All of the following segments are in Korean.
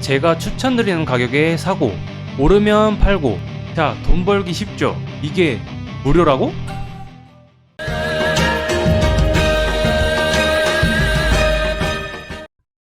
제가 추천드리는 가격에 사고 오르면 팔고 자 돈 벌기 쉽죠? 이게 무료라고?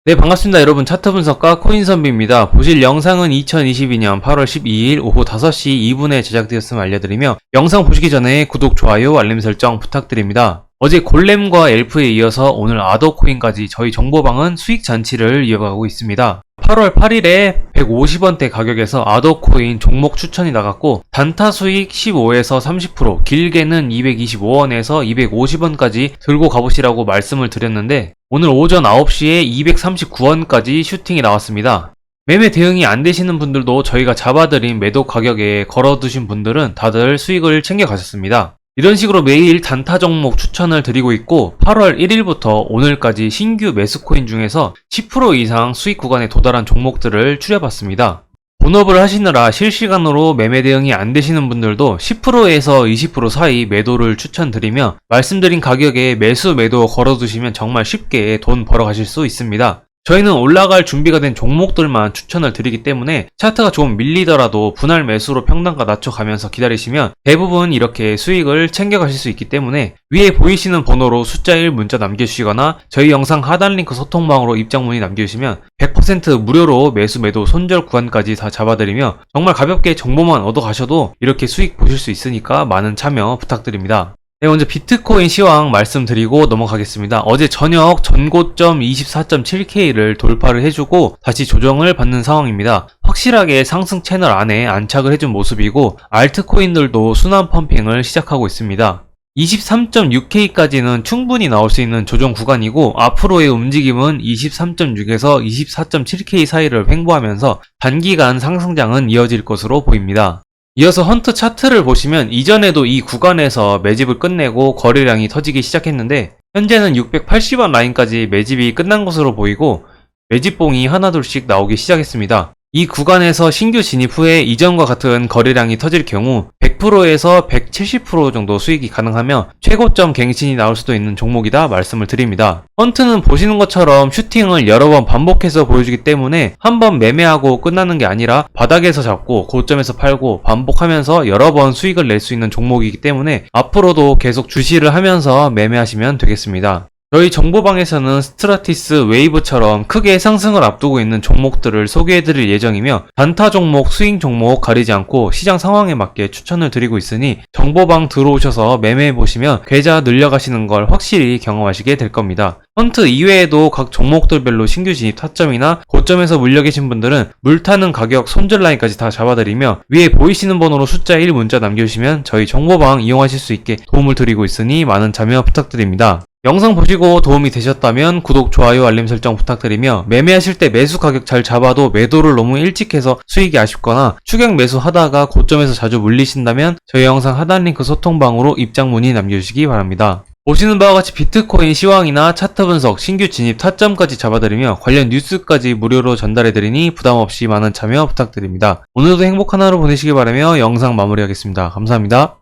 네 반갑습니다 여러분. 차트 분석가 코인선비입니다. 보실 영상은 2022년 8월 12일 오후 5시 2분에 제작되었음을 알려드리며 영상 보시기 전에 구독, 좋아요, 알림 설정 부탁드립니다. 어제 골렘과 엘프에 이어서 오늘 아더코인까지 저희 정보방은 수익 잔치를 이어가고 있습니다 8월 8일에 150원대 가격에서 아더코인 종목 추천이 나갔고 단타 수익 15에서 30% 길게는 225원에서 250원까지 들고 가보시라고 말씀을 드렸는데 오늘 오전 9시에 239원까지 슈팅이 나왔습니다. 매매 대응이 안 되시는 분들도 저희가 잡아드린 매도 가격에 걸어두신 분들은 다들 수익을 챙겨가셨습니다. 이런 식으로 매일 단타 종목 추천을 드리고 있고 8월 1일부터 오늘까지 신규 매수코인 중에서 10% 이상 수익 구간에 도달한 종목들을 추려봤습니다. 본업을 하시느라 실시간으로 매매 대응이 안 되시는 분들도 10%에서 20% 사이 매도를 추천드리며 말씀드린 가격에 매수 매도 걸어두시면 정말 쉽게 돈 벌어 가실 수 있습니다. 저희는 올라갈 준비가 된 종목들만 추천을 드리기 때문에 차트가 조금 밀리더라도 분할 매수로 평단가 낮춰가면서 기다리시면 대부분 이렇게 수익을 챙겨가실 수 있기 때문에 위에 보이시는 번호로 숫자 1 문자 남겨주시거나 저희 영상 하단 링크 소통방으로 입장 문의 남겨주시면 100% 무료로 매수 매도 손절 구간까지 다 잡아드리며 정말 가볍게 정보만 얻어 가셔도 이렇게 수익 보실 수 있으니까 많은 참여 부탁드립니다. 네, 먼저 비트코인 시황 말씀드리고 넘어가겠습니다. 어제 저녁 전고점 24.7K를 돌파를 해주고 다시 조정을 받는 상황입니다. 확실하게 상승 채널 안에 안착을 해준 모습이고 알트코인들도 순환 펌핑을 시작하고 있습니다. 23.6K까지는 충분히 나올 수 있는 조정 구간이고 앞으로의 움직임은 23.6에서 24.7K 사이를 횡보하면서 단기간 상승장은 이어질 것으로 보입니다. 이어서 헌트 차트를 보시면 이전에도 이 구간에서 매집을 끝내고 거래량이 터지기 시작했는데 현재는 680원 라인까지 매집이 끝난 것으로 보이고 매집봉이 하나둘씩 나오기 시작했습니다. 이 구간에서 신규 진입 후에 이전과 같은 거래량이 터질 경우 100%에서 170% 정도 수익이 가능하며 최고점 갱신이 나올 수도 있는 종목이다 말씀을 드립니다. 헌트는 보시는 것처럼 슈팅을 여러 번 반복해서 보여주기 때문에 한 번 매매하고 끝나는 게 아니라 바닥에서 잡고 고점에서 팔고 반복하면서 여러 번 수익을 낼 수 있는 종목이기 때문에 앞으로도 계속 주시를 하면서 매매하시면 되겠습니다. 저희 정보방에서는 스트라티스 웨이브처럼 크게 상승을 앞두고 있는 종목들을 소개해드릴 예정이며 단타 종목, 스윙 종목 가리지 않고 시장 상황에 맞게 추천을 드리고 있으니 정보방 들어오셔서 매매해보시면 계좌 늘려가시는 걸 확실히 경험하시게 될 겁니다. 헌트 이외에도 각 종목들별로 신규 진입 타점이나 고점에서 물려 계신 분들은 물타는 가격 손절 라인까지 다 잡아드리며 위에 보이시는 번호로 숫자 1 문자 남겨주시면 저희 정보방 이용하실 수 있게 도움을 드리고 있으니 많은 참여 부탁드립니다. 영상 보시고 도움이 되셨다면 구독, 좋아요, 알림 설정 부탁드리며 매매하실 때 매수 가격 잘 잡아도 매도를 너무 일찍 해서 수익이 아쉽거나 추격 매수 하다가 고점에서 자주 물리신다면 저희 영상 하단 링크 소통방으로 입장 문의 남겨주시기 바랍니다. 보시는 바와 같이 비트코인 시황이나 차트 분석, 신규 진입 타점까지 잡아드리며 관련 뉴스까지 무료로 전달해드리니 부담없이 많은 참여 부탁드립니다. 오늘도 행복한 하루 보내시길 바라며 영상 마무리하겠습니다. 감사합니다.